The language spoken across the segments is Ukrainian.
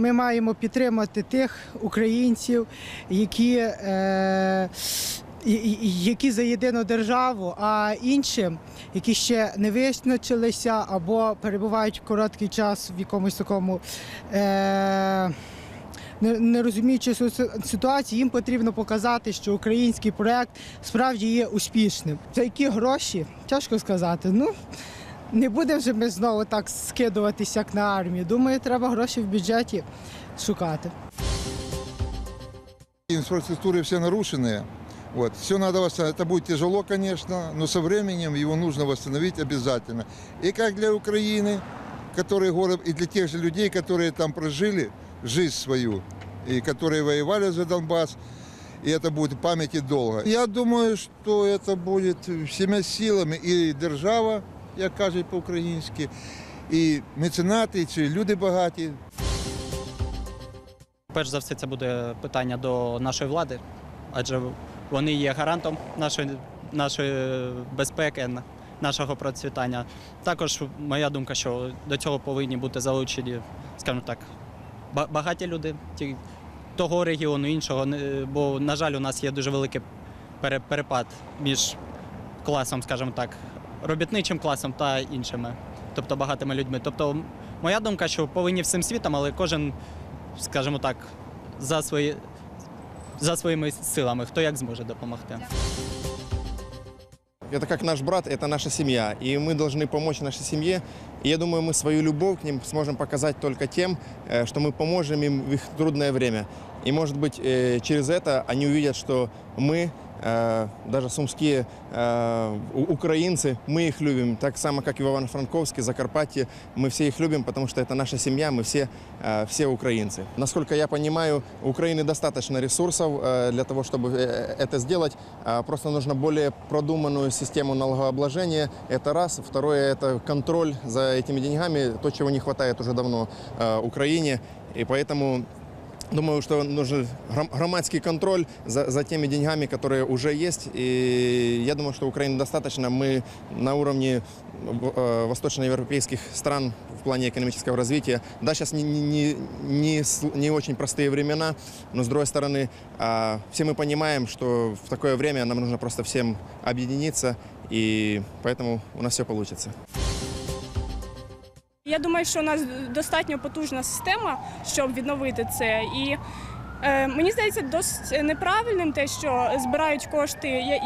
ми маємо підтримати тих українців, які, е, які за єдину державу, а іншим, які ще не визначилися або перебувають короткий час в якомусь такому. Е, не, розуміючи ситуації, їм потрібно показати, що український проект справді є успішним. За які гроші? Тяжко сказати. Ну не будемо вже ми знову так скидуватися, як на армію. Думаю, треба гроші в бюджеті шукати. Инфраструктуры все нарушенные. Вот. Все надо восстановить. Это будет тяжело, конечно, но со временем его нужно восстановить обязательно. И как для Украины, который город, и для тех же людей, которые там прожили жизнь свою, и которые воевали за Донбасс, и это будет в памяти долго. Я думаю, что это будет всеми силами и держава, як кажуть по-українськи, і меценати, чи люди багаті, Перш за все, це буде питання до нашої влади, адже вони є гарантом нашої, нашої безпеки, нашого процвітання. Також моя думка, що до цього повинні бути залучені, скажімо так, багаті люди ті, того регіону, іншого. Бо, на жаль, у нас є дуже великий перепад між класом, скажімо так, робітничим класом та іншими, тобто багатими людьми. Тобто, моя думка, що повинні всім світом, але кожен скажімо так, за, свої, за своїми силами, хто як зможе допомогти. Это как наш брат, это наша семья. И мы должны помочь нашей семье. И я думаю, мы свою любовь к ним сможем показать только тем, э, что мы поможем им в их трудное время. И, может быть, э, через это они увидят, что мы, э, даже сумские э, у- украинцы, мы их любим. Так само, как и в Ивано-Франковске, Закарпатье. Мы все их любим, потому что это наша семья, мы все, э, все украинцы. Насколько я понимаю, у Украины достаточно ресурсов э, для того, чтобы э, это сделать. А, Просто нужно более продуманную систему налогообложения. Это раз. Второе – это контроль за этими деньгами, то, чего не хватает уже давно э, Украине. И поэтому Думаю, что нужен гром- громадский контроль за, за теми деньгами, которые уже есть. И я думаю, что Украины достаточно. Мы на уровне э, восточноевропейских стран в плане экономического развития. Да, сейчас не, не, не, не с- не очень простые времена, но с другой стороны, а, все мы понимаем, что в такое время нам нужно просто всем объединиться, и поэтому у нас все получится. Я думаю, що у нас достатньо потужна система, щоб відновити це. І е, мені здається, досить неправильним те, що збирають кошти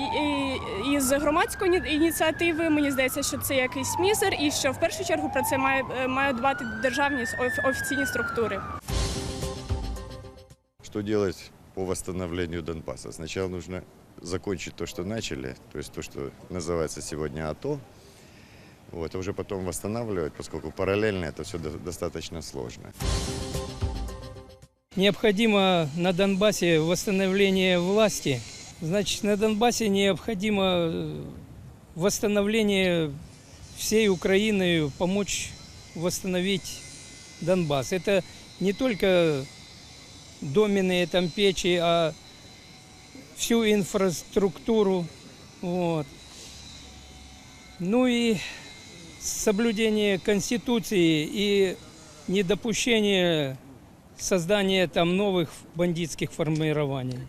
із громадської ініціативи. Мені здається, що це якийсь мізер, і що в першу чергу про це має, е, мають дбати державні офіційні структури. Что делать по восстановлению Донбасса? Сначала нужно закончить то, что начали, то есть то, что называется АТО, вот, а уже потом восстанавливать, поскольку параллельно это все достаточно сложно. Необходимо на Донбассе восстановление власти. Значит, на Донбассе необходимо э, восстановление всей Украины, помочь восстановить Донбасс. Это не только доменные там печи, а всю инфраструктуру. Вот. Ну и соблюдение Конституции и недопущение создания там новых бандитских формирований.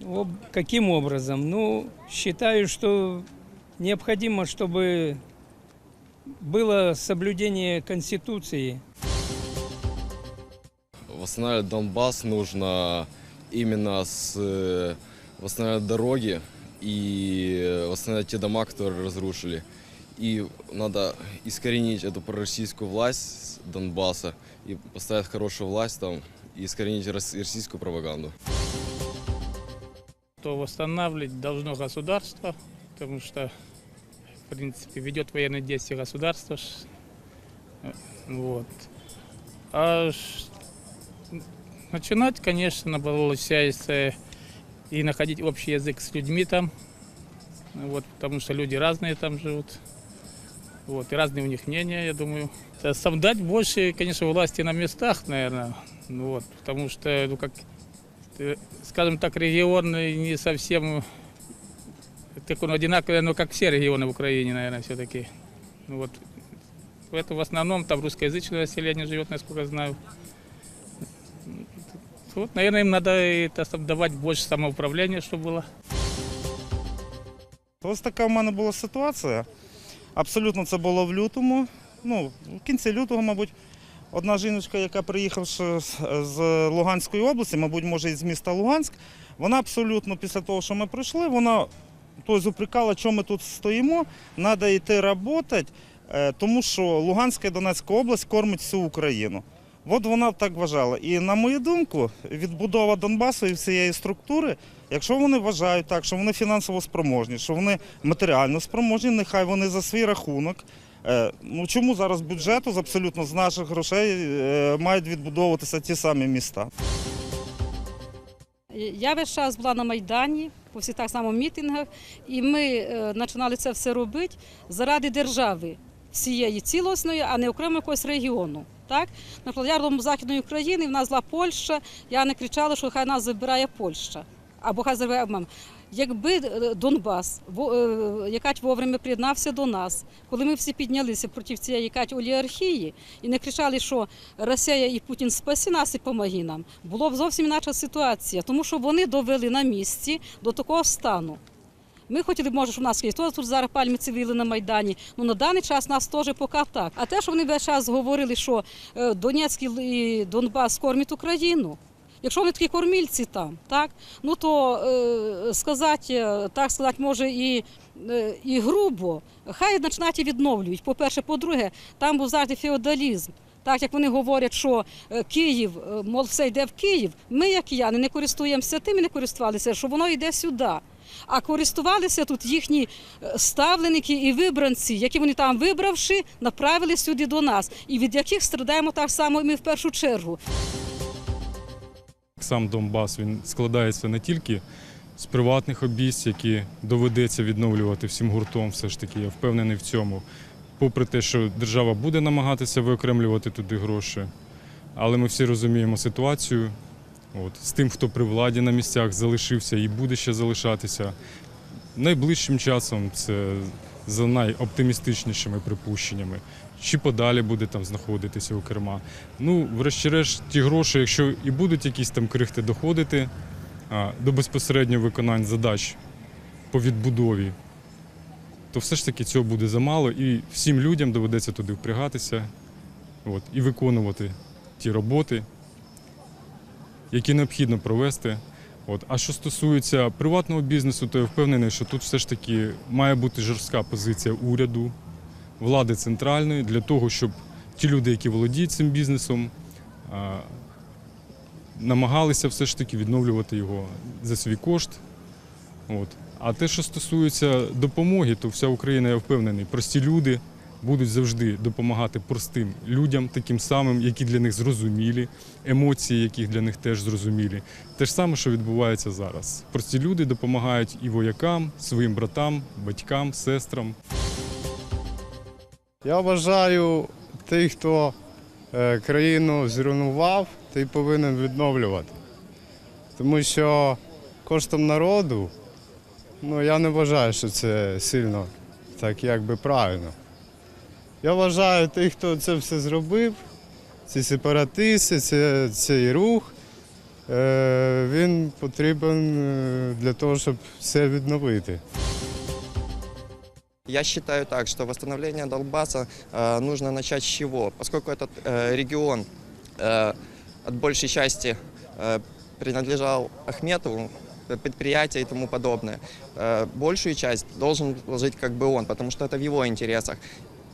Об- Каким образом? Ну, считаю, что необходимо, чтобы было соблюдение Конституции. Восстанавливать Донбасс нужно именно с э, восстанавливать дороги и э, восстанавливать те дома, которые разрушили. И надо искоренить эту пророссийскую власть Донбасса и поставить хорошую власть там и искоренить рос- российскую пропаганду. то восстанавливать должно государство, потому что, в принципе, ведет военные действия государство. ш- э, Вот. А ш- начинать, конечно, получается и находить общий язык с людьми там, вот, потому что люди разные там живут. Вот, и разные у них мнения, я думаю. Это Создать больше, конечно, власти на местах, наверное. Ну Вот, потому что, ну, как э, скажем так, регионы не совсем так он одинаковый, но как все регионы в Украине, наверное, все-таки. Ну вот, Это в основном там русскоязычное население живет, насколько я знаю. Вот, наверное, им надо это, сам- давать больше самоуправления, чтобы было. Ось така в мене була ситуація. Абсолютно це було в лютому. Ну, в кінці лютого, мабуть, одна жіночка, яка приїхавши з- з Луганської області, мабуть, може, із міста Луганськ, вона абсолютно після того, що ми пройшли, вона тобто, упрекала, що ми тут стоїмо, треба йти працювати, е, тому що Луганська і Донецька область кормить всю Україну. От вона так вважала. І на мою думку, відбудова Донбасу і всієї структури, якщо вони вважають так, що вони фінансово спроможні, що вони матеріально спроможні, нехай вони за свій рахунок. Е, Ну чому зараз бюджету з абсолютно з наших грошей е, мають відбудовуватися ті самі міста? Я весь час була на Майдані, по всіх так само мітингах, і ми е, починали це все робити заради держави всієї цілісної, а не окремо якогось регіону. Так? Наприклад, я родом Західної України, в нас була Польща, я не кричала, що хай нас забирає Польща. Або хай забирає мам. Якби е, Донбас, е, якать вовремя приєднався до нас, коли ми всі піднялися проти цієї якать олігархії і не кричали, що Росія і Путін спаси нас і помоги нам, було б зовсім інакша ситуація, тому що вони довели на місці до такого стану. Ми хотіли може, щоб у нас є то тут зараз пальми цивіли на Майдані. Ну на даний час нас теж поки так. А те, що вони весь час говорили, що е, Донецьк і Донбас кормять Україну. Якщо вони такі кормільці там, так ну то е, сказати, е, так сказати, може і, е, і грубо. Хай починати відновлюють. По-перше, по-друге, там був завжди феодалізм. Так як вони говорять, що е, Київ, мол, все йде в Київ. Ми, як кияни, не користуємося тим і не користувалися, що воно йде сюди. А користувалися тут їхні е, ставленики і вибранці, які вони там вибравши, направили сюди до нас, і від яких страдаємо так само і ми в першу чергу. Сам Донбас він складається не тільки з приватних обійсть, які доведеться відновлювати всім гуртом, все ж таки, я впевнений в цьому. Попри те, що держава буде намагатися виокремлювати туди гроші, але ми всі розуміємо ситуацію. От, з тим, хто при владі на місцях залишився і буде ще залишатися. Найближчим часом це за найоптимістичнішими припущеннями. Чи подалі буде там знаходитися у керма. Ну, врешті-решт, ті гроші, якщо і будуть якісь там крихти доходити до безпосереднього виконання задач по відбудові, то все ж таки цього буде замало, і всім людям доведеться туди впрягатися от, і виконувати ті роботи, які необхідно провести. От. А що стосується приватного бізнесу, то я впевнений, що тут все ж таки має бути жорстка позиція уряду, влади центральної для того, щоб ті люди, які володіють цим бізнесом, намагалися все ж таки відновлювати його за свій кошт. От. А те, що стосується допомоги, то вся Україна, я впевнений, прості люди будуть завжди допомагати простим людям, таким самим, які для них зрозумілі, емоції, які для них теж зрозумілі. Те ж саме, що відбувається зараз. Прості люди допомагають і воякам, своїм братам, батькам, сестрам. Я вважаю, тих, хто е, країну зруйнував, той повинен відновлювати. Тому що коштом народу, ну я не вважаю, що це сильно так якби правильно. Я вважаю, тих, хто це все зробив, ці сепаратисти, це, цей рух, е, він потрібен е, для того, щоб все відновити. Я считаю так, что восстановление Донбасса э, нужно начать с чего? Поскольку этот э, регион э, от большей части э, принадлежал Ахметову, э, предприятия и тому подобное, э, большую часть должен вложить как бы он, потому что это в его интересах.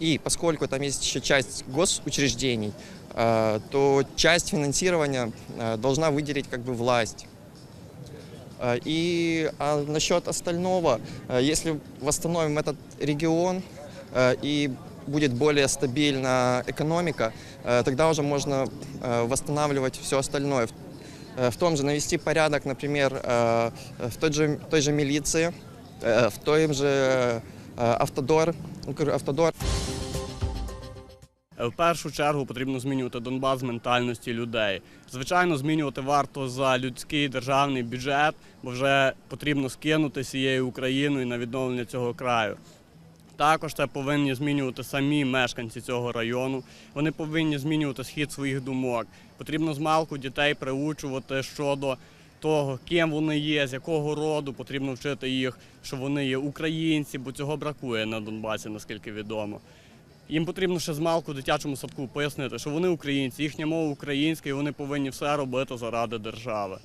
И поскольку там есть еще часть госучреждений, э, то часть финансирования э, должна выделить как бы власть. Э, И а насчет остального, если восстановим этот регион и будет более стабильна экономика, тогда уже можно восстанавливать все остальное. В- том же навести порядок, например, в той же, той же милиции, в том же автодор, автодор. В першу чергу потрібно змінювати Донбас з ментальності людей. Звичайно, змінювати варто за людський державний бюджет, бо вже потрібно скинути всією Україною на відновлення цього краю. Також це повинні змінювати самі мешканці цього району. Вони повинні змінювати схід своїх думок. Потрібно змалку дітей приучувати щодо того, ким вони є, з якого роду. Потрібно вчити їх, що вони є українці, бо цього бракує на Донбасі, наскільки відомо. Їм потрібно ще з малку дитячому садку пояснити, що вони українці, їхня мова українська, і вони повинні все робити заради держави.